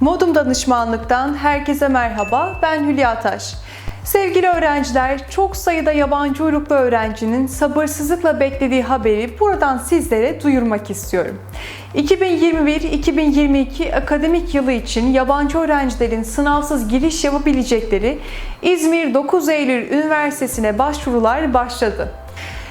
Modum Danışmanlık'tan herkese merhaba. Ben Hülya Taş. Sevgili öğrenciler, çok sayıda yabancı uyruklu öğrencinin sabırsızlıkla beklediği haberi buradan sizlere duyurmak istiyorum. 2021-2022 akademik yılı için yabancı öğrencilerin sınavsız giriş yapabilecekleri İzmir 9 Eylül Üniversitesi'ne başvurular başladı.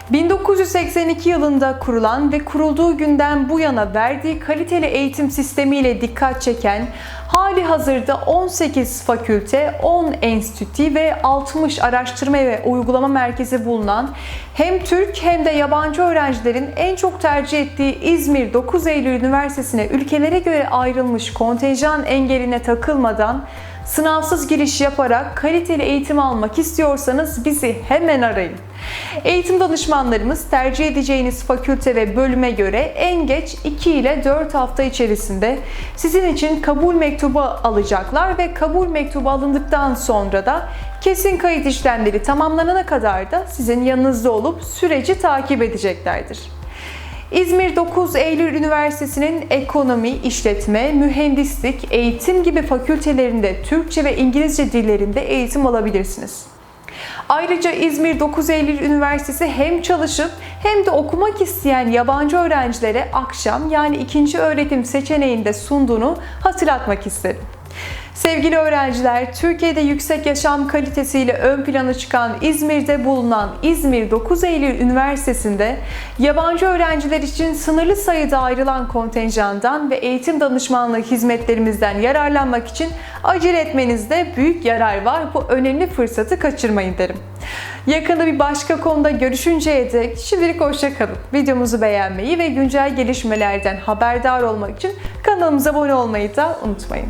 1982 yılında kurulan ve kurulduğu günden bu yana verdiği kaliteli eğitim sistemiyle dikkat çeken hali hazırda 18 fakülte, 10 enstitü ve 60 araştırma ve uygulama merkezi bulunan hem Türk hem de yabancı öğrencilerin en çok tercih ettiği İzmir 9 Eylül Üniversitesi'ne ülkelere göre ayrılmış kontenjan engeline takılmadan Sınavsız giriş yaparak kaliteli eğitim almak istiyorsanız bizi hemen arayın. Eğitim danışmanlarımız tercih edeceğiniz fakülte ve bölüme göre en geç 2 ile 4 hafta içerisinde sizin için kabul mektubu alacaklar ve kabul mektubu alındıktan sonra da kesin kayıt işlemleri tamamlanana kadar da sizin yanınızda olup süreci takip edeceklerdir. İzmir 9 Eylül Üniversitesi'nin ekonomi, işletme, mühendislik, eğitim gibi fakültelerinde Türkçe ve İngilizce dillerinde eğitim alabilirsiniz. Ayrıca İzmir 9 Eylül Üniversitesi hem çalışıp hem de okumak isteyen yabancı öğrencilere akşam yani ikinci öğretim seçeneğinde sunduğunu hatırlatmak isterim. Sevgili öğrenciler, Türkiye'de yüksek yaşam kalitesiyle ön plana çıkan İzmir'de bulunan İzmir 9 Eylül Üniversitesi'nde yabancı öğrenciler için sınırlı sayıda ayrılan kontenjandan ve eğitim danışmanlığı hizmetlerimizden yararlanmak için acele etmenizde büyük yarar var. Bu önemli fırsatı kaçırmayın derim. Yakında bir başka konuda görüşünceye dek şimdilik hoşçakalın. Videomuzu beğenmeyi ve güncel gelişmelerden haberdar olmak için kanalımıza abone olmayı da unutmayın.